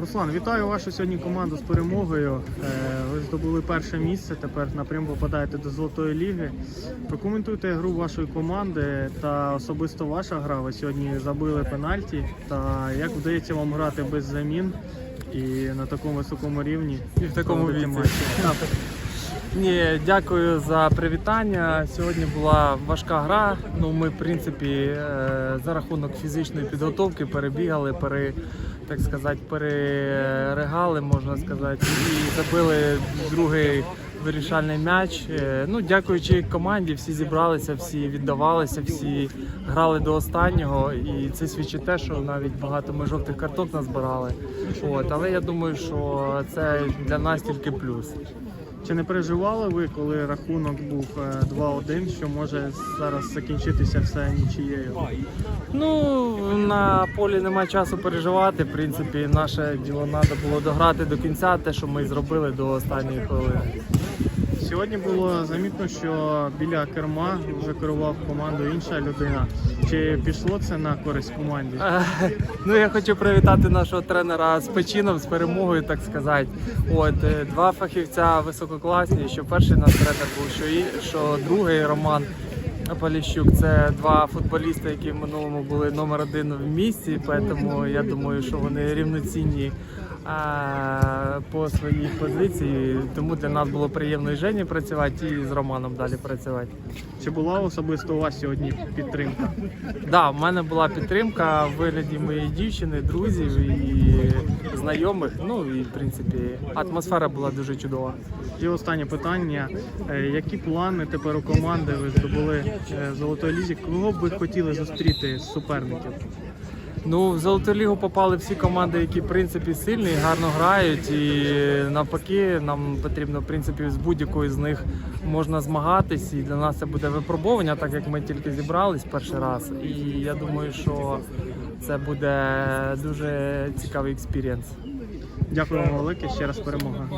Руслан, вітаю вашу сьогодні команду з перемогою. Е, Ви здобули перше місце. Тепер напряму попадаєте до Золотої ліги. Прокоментуйте гру вашої команди та особисто ваша гра. Ви сьогодні забили пенальті. Та як вдається вам грати без замін і на такому високому рівні І в такому віці. Ні, дякую за привітання. Сьогодні була важка гра. Ну, ми, в принципі, е, за рахунок фізичної підготовки перебігали, пере, так сказати, переригали, можна сказати, і забили другий вирішальний м'яч. Е, Ну, дякуючи команді, всі зібралися, всі віддавалися, всі грали до останнього. І це свідчить те, що навіть багато ми жовтих карток назбирали. От, але я думаю, що це для нас тільки плюс. Чи не переживали ви, коли рахунок був е, 2-1, що може зараз закінчитися все нічією? Ну, на полі немає часу переживати. В принципі, наше діло треба було дограти до кінця, те, що ми зробили до останньої хвилини. Сьогодні було замітно, що біля керма вже керував командою інша людина. Чи пішло це на користь команді? Е, Ну, я хочу привітати нашого тренера з печином, з перемогою, так сказати. От е, два фахівця висококласні. Що перший наш тренер був, що і що другий Роман Поліщук. Це два футболісти, які в минулому були номер один в місті. Тому я думаю, що вони рівноцінні. е, По своїй позиції, тому для нас було приємно і Жені працювати і з Романом далі працювати. Чи була особисто у вас сьогодні підтримка? Да, в мене була підтримка в вигляді моєї дівчини, друзів і знайомих. Ну і в принципі атмосфера була дуже чудова. І останнє питання: Е, які плани тепер у команди? Ви здобули е, золотої лізі? Кого б ви хотіли зустріти з суперників? Ну в золоту лігу попали всі команди, які в принципі сильні, гарно грають. І навпаки, нам потрібно в принципі з будь-якою з них можна змагатись. І для нас це буде випробування, так як ми тільки зібрались перший раз. І я думаю, що це буде дуже цікавий експірієнс. Дякую вам велике, ще раз перемога.